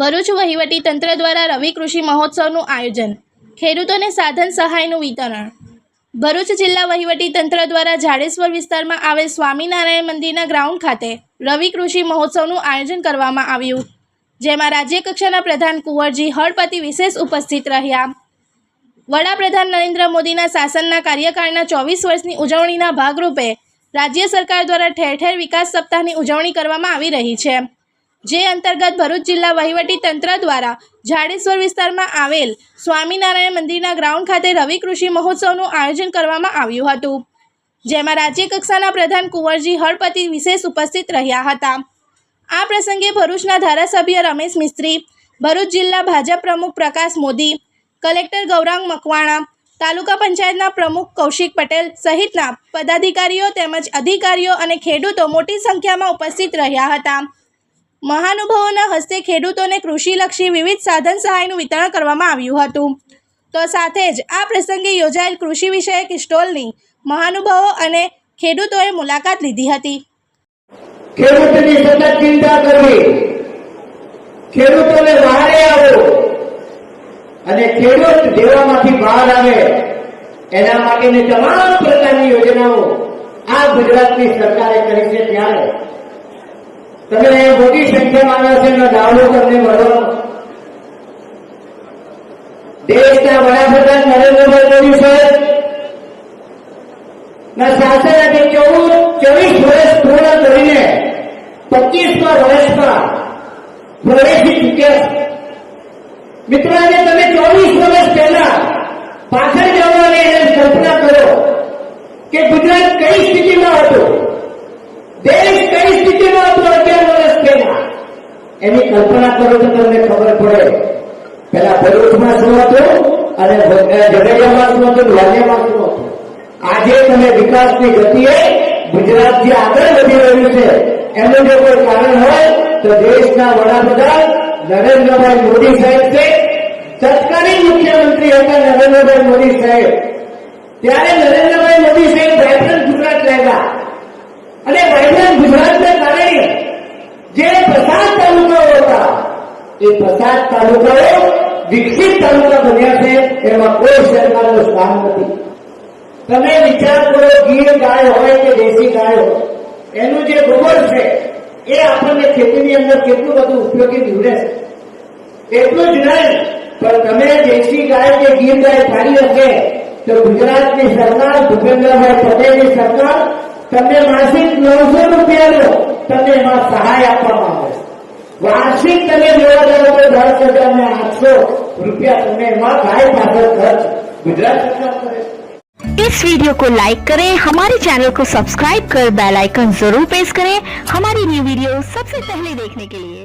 ભરૂચ વહીવટી તંત્ર દ્વારા રવિ કૃષિ મહોત્સવનું આયોજન. ખેડૂતોને સાધન સહાયનું વિતરણ. ભરૂચ જિલ્લા વહીવટી તંત્ર દ્વારા જાડેશ્વર વિસ્તારમાં આવેલ સ્વામિનારાયણ મંદિરના ગ્રાઉન્ડ ખાતે રવિ કૃષિ મહોત્સવનું આયોજન કરવામાં આવ્યું, જેમાં રાજ્ય કક્ષાના પ્રધાન કુંવરજી હળપતિ વિશેષ ઉપસ્થિત રહ્યા. વડાપ્રધાન નરેન્દ્ર મોદીના શાસનના કાર્યકાળના ચોવીસ વર્ષની ઉજવણીના ભાગરૂપે રાજ્ય સરકાર દ્વારા ઠેર ઠેર વિકાસ સપ્તાહની ઉજવણી કરવામાં આવી રહી છે. જે અંતર્ગત ભરૂચ જિલ્લા વહીવટી તંત્ર દ્વારા જાડેશ્વર વિસ્તારમાં આવેલ સ્વામિનારાયણ મંદિરના ગ્રાઉન્ડ ખાતે રવિ કૃષિ મહોત્સવનું આયોજન કરવામાં આવ્યું હતું, જેમાં રાજ્ય કક્ષાના પ્રધાન કુંવરજી હળપતિ વિશેષ ઉપસ્થિત રહ્યા હતા. આ પ્રસંગે ભરૂચના ધારાસભ્ય રમેશ મિસ્ત્રી, ભરૂચ જિલ્લા ભાજપ પ્રમુખ પ્રકાશ મોદી, કલેક્ટર ગૌરાંગ મકવાણા, તાલુકા પંચાયતના પ્રમુખ કૌશિક પટેલ સહિતના પદાધિકારીઓ તેમજ અધિકારીઓ અને ખેડૂતો મોટી સંખ્યામાં ઉપસ્થિત રહ્યા હતા. મહાનુભાવોના હસ્તે ખેડૂતોને કૃષિલક્ષી વિવિધ સાધન સહાયનું વિતરણ કરવામાં આવ્યું હતું. તો સાથે જ આ પ્રસંગે યોજાયેલ કૃષિ વિષયક સ્ટોલની મહાનુભાવો અને ખેડૂતોએ મુલાકાત લીધી હતી. ખેડૂતની સતત ચિંતા કરવી. ખેડૂતોને વહારે આવો. અને ખેડૂત દેવામાંથી બહાર આવે. એના માટેની તમામ પ્રકારની યોજનાઓ આ ગુજરાતની સરકારે કરી છે. ત્યારે તમે મોટી સંખ્યામાં એનો દાવો તમને મળો. દેશના વડાપ્રધાન નરેન્દ્રભાઈ મોદી સાહેબ, ના શાસન આજે ચૌદ, ચોવીસ વર્ષ પૂર્ણ કરીને પચીસમા વર્ષમાં પ્રવેશી ચૂક્યા છે. મિત્રો, આજે તમે ચોવીસ વર્ષ પહેલા પાછળ જવાની કલ્પના કરો કે ગુજરાત કઈ સ્થિતિમાં હતું? દેશ કઈ સ્થિતિમાં હતો અગિયાર વર્ષ પહેલા એની કલ્પના કરો તો તમને ખબર પડે. પેલા ભરૂચમાં શું હતું અને ઝઘડિયામાં શું હતું વાલિયામાં શું હતું? આજે તમે વિકાસની ગતિએ ગુજરાત જે આગળ વધી રહ્યું છે. એનું જો કોઈ કારણ હોય તો દેશના વડાપ્રધાન નરેન્દ્રભાઈ મોદી સાહેબ છે તત્કાલીન મુખ્યમંત્રી હતા નરેન્દ્રભાઈ મોદી સાહેબ. ત્યારે નરેન્દ્રભાઈ મોદી સાહેબ વાયબ્રન્ટ ગુજરાત લાવ્યા અને વાયબ્રન્ટ ગુજરાતને કારણે જે પ્રસાદ તાલુકાઓ હતા એ પ્રસાદ તાલુકાઓ વિકસિત તાલુકા બન્યા છે એમાં કોઈ સરકારનું સ્થાન નથી તમે વિચાર કરો ગીર ગાય હોય કે દેશી ગાય હોય એનું જે ગોબર છે એ આપણને ખેતીની અંદર કેટલું બધું ઉપયોગી નીવડે છે એટલું જ નહીં પણ તમે દેશી ગાય કે ગીર ગાય પાડી હશે તો ગુજરાતની સરકાર ભૂપેન્દ્રભાઈ પટેલની સરકાર તમને માસિક નવસો રૂપિયાનો તમને એમાં સહાય આપવામાં આવે છે વાર્ષિક તમે જોવા જાઓ તો દસ હજાર ને આઠસો રૂપિયા તમને એમાં ગાય પાછળ ખર્ચ ગુજરાત સરકાર કરે છે इस वीडियो को लाइक करें हमारे चैनल को सब्सक्राइब कर बेल आइकन जरूर प्रेस करें हमारी न्यू वीडियो सबसे पहले देखने के लिए